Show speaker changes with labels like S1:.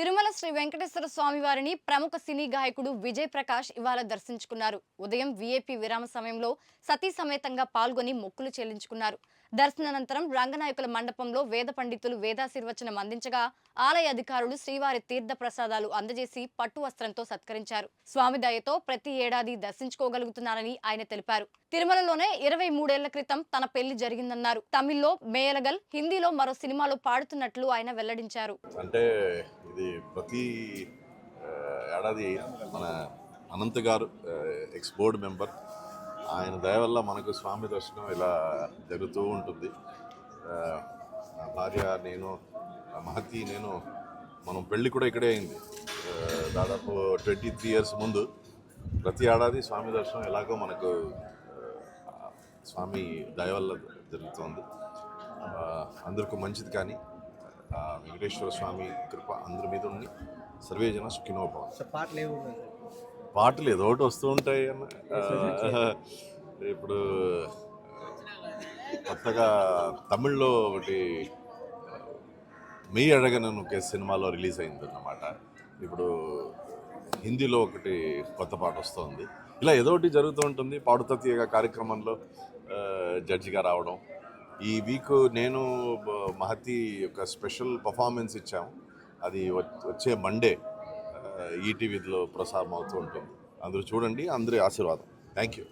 S1: తిరుమల శ్రీ వెంకటేశ్వర స్వామి వారిని ప్రముఖ సినీ గాయకుడు విజయ్ ప్రకాష్ ఇవాళ దర్శించుకున్నారు. ఉదయం విఐపి విరామ సమయంలో సతీ సమేతంగా పాల్గొని మొక్కులు చెల్లించుకున్నారు. దర్శనానంతరం రంగనాయకుల మండపంలో వేద పండితులు వేదాశీర్వచనం అందించగా ఆలయ అధికారులు శ్రీవారి తీర్థ ప్రసాదాలు అందజేసి పట్టు వస్త్రంతో సత్కరించారు. స్వామి దయతో ప్రతి ఏడాది దర్శించుకోగలుగుతున్నారని ఆయన తెలిపారు. తిరుమలలోనే ఇరవై మూడేళ్ళ క్రితం తన పెళ్ళి జరిగిందన్నారు. తమిళ్ళో మేయలగల్ హిందీలో మరో సినిమాలో పాడుతున్నట్లు ఆయన వెల్లడించారు.
S2: అంటే ఇది ప్రతి ఏడాది మన అనంత్ గారు ఎక్స్ బోర్డ్ మెంబర్ ఆయన దయ వల్ల మనకు స్వామి దర్శనం ఇలా జరుగుతూ ఉంటుంది. ఆ, నా భార్య నేను మహతి నేను మనం పెళ్ళి కూడా ఇక్కడే అయింది. దాదాపు ట్వంటీ త్రీ ఇయర్స్ ముందు ప్రతి ఏడాది స్వామి దర్శనం ఎలాగో మనకు స్వామి దయ వల్ల జరుగుతుంది. అందరికీ మంచిది కానీ వెంకటేశ్వర స్వామి కృప అందరి మీద ఉండి సర్వేజన సుఖినోభవం
S3: సార్ పాటలు
S2: ఏదో ఒకటి వస్తూ ఉంటాయి అన్న. ఇప్పుడు కొత్తగా తమిళ్ళో ఒకటి మెయ్యి అడగనను ఒక సినిమాలో రిలీజ్ అయింది అన్నమాట ఇప్పుడు హిందీలో ఒకటి కొత్త పాట వస్తుంది. ఇలా ఏదో ఒకటి జరుగుతూ ఉంటుంది. పాడుతా తీయగా కార్యక్రమంలో జడ్జిగా రావడం ఈ వీక్ నేను మహతి యొక్క స్పెషల్ పర్ఫార్మెన్స్ ఇచ్చాము అది వ- వచ్చే మండే ఈటీవీలో ప్రసారం అవుతూ ఉంటుంది. అందరూ చూడండి అందరి ఆశీర్వాదం. Thank you